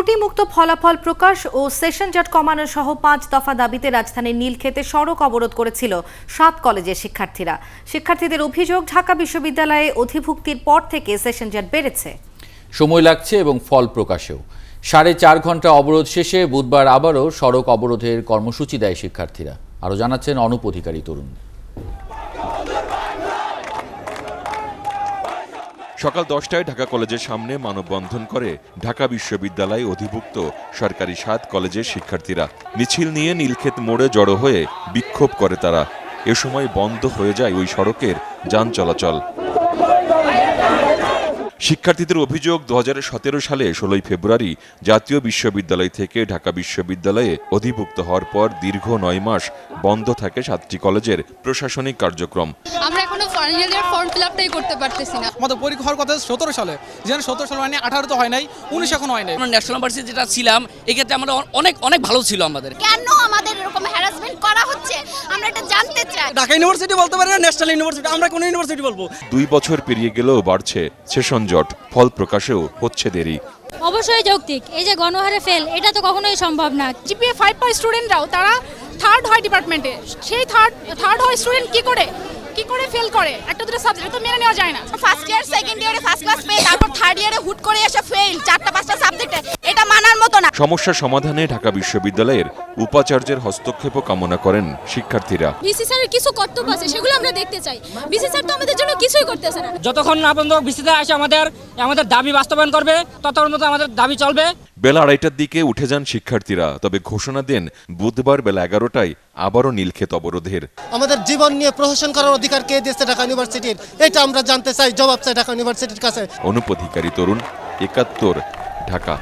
ত্রুটিমুক্ত ফলাফল প্রকাশ ও সেশন জট কমানো সহ পাঁচ দফা দাবিতে রাজধানীর নীলক্ষেতে সড়ক অবরোধ করেছিল সাত কলেজের শিক্ষার্থীরা। শিক্ষার্থীদের অভিযোগ ঢাকা বিশ্ববিদ্যালয়ে অধিভুক্তির পর থেকে সেশন জট বেড়েছে। সময় লাগছে এবং ফল প্রকাশেও। সাড়ে চার ঘণ্টা অবরোধ শেষে বুধবার আবারও সড়ক অবরোধের কর্মসূচি দেয় শিক্ষার্থীরা। আরও জানাচ্ছেন অনুপ অধিকারী তরুণ। সকাল দশটায় ঢাকা কলেজের সামনে মানববন্ধন করে ঢাকা বিশ্ববিদ্যালয় অধিভুক্ত সরকারি সাত কলেজের শিক্ষার্থীরা। মিছিল নিয়ে নীলক্ষেত মোড়ে জড়ো হয়ে বিক্ষোভ করে তারা। এ সময় বন্ধ হয়ে যায় ওই সড়কের যান চলাচল। শিক্ষার্থীদের অভিযোগ দু সালে ষোলোই ফেব্রুয়ারি জাতীয় বিশ্ববিদ্যালয় থেকে ঢাকা বিশ্ববিদ্যালয়ে অধিভুক্ত হওয়ার পর দীর্ঘ নয় মাস বন্ধ থাকে সাতটি কলেজের প্রশাসনিক কার্যক্রম। আমরা এখনও ফাইনাল ইয়ার ফর্ম ফিল আপটাই করতে পারতেছি না। আমাদের পরীক্ষা হওয়ার কথা সতেরো সালে। যেন সতেরো সালে মানে আঠারো তো হয় নাই উনিশ এখন হয় নাই। আমরা ন্যাশনাল ইউনিভার্সিটি যেটা ছিলাম এক্ষেত্রে আমরা অনেক অনেক ভালো ছিল আমাদের। কেন আমাদের এরকম হ্যারাসমেন্ট করা হচ্ছে আমরা এটা জানতে চাই ঢাকা ইউনিভার্সিটি বলতে পারি না ন্যাশনাল ইউনিভার্সিটি আমরা কোন ইউনিভার্সিটি বলব। দুই বছর পেরিয়ে গেলেও বাড়ছে সেশন জট ফল প্রকাশেও হচ্ছে দেরি। অবশ্যই যৌক্তিক এই যে গণহারে ফেল এটা তো কখনোই সম্ভব না। জিপিএ ফাইভ পাই স্টুডেন্টরাও তারা থার্ড হয় ডিপার্টমেন্টে সেই থার্ড থার্ড হয় স্টুডেন্ট কি করে? কি করে ফেল করে? একটা দুটো সাবজেক্ট তো মেনে নেওয়া যায় না। ফার্স্ট ইয়ার সেকেন্ড ইয়ারে ফার্স্ট ক্লাস পেয়ে তারপর থার্ড ইয়ারে হুট করে এসে ফেল চারটা পাঁচটা সাবজেক্টে এটা মতো না। সমস্যা সমাধানে ঢাকা বিশ্ববিদ্যালয়ের উপাচার্যের হস্তক্ষেপও কামনা করেন শিক্ষার্থীরা। বিসি স্যারের কিছু কর্তব্য আছে সেগুলো আমরা দেখতে চাই। বিসি স্যার তো আমাদের জন্য কিছুই করতেছে না। যতক্ষণ না পর্যন্ত বিসিতে আসে আমাদের আমাদের দাবি বাস্তবায়ন করবে ততক্ষণ মতো আমাদের দাবি চলবে। বেলা আড়াইটার দিকে উঠে যান শিক্ষার্থীরা তবে ঘোষণা দেন বুধবার বেলা এগারোটায় আবারও নীলক্ষেত অবরোধের। আমাদের জীবন নিয়ে প্রহসন করার অধিকার কে দিয়েছে ঢাকা ইউনিভার্সিটির? এটা আমরা জানতে চাই জবাব চাই ঢাকা ইউনিভার্সিটির কাছে। অনুপধিকারী তরুণ একাত্তর ঢাকা।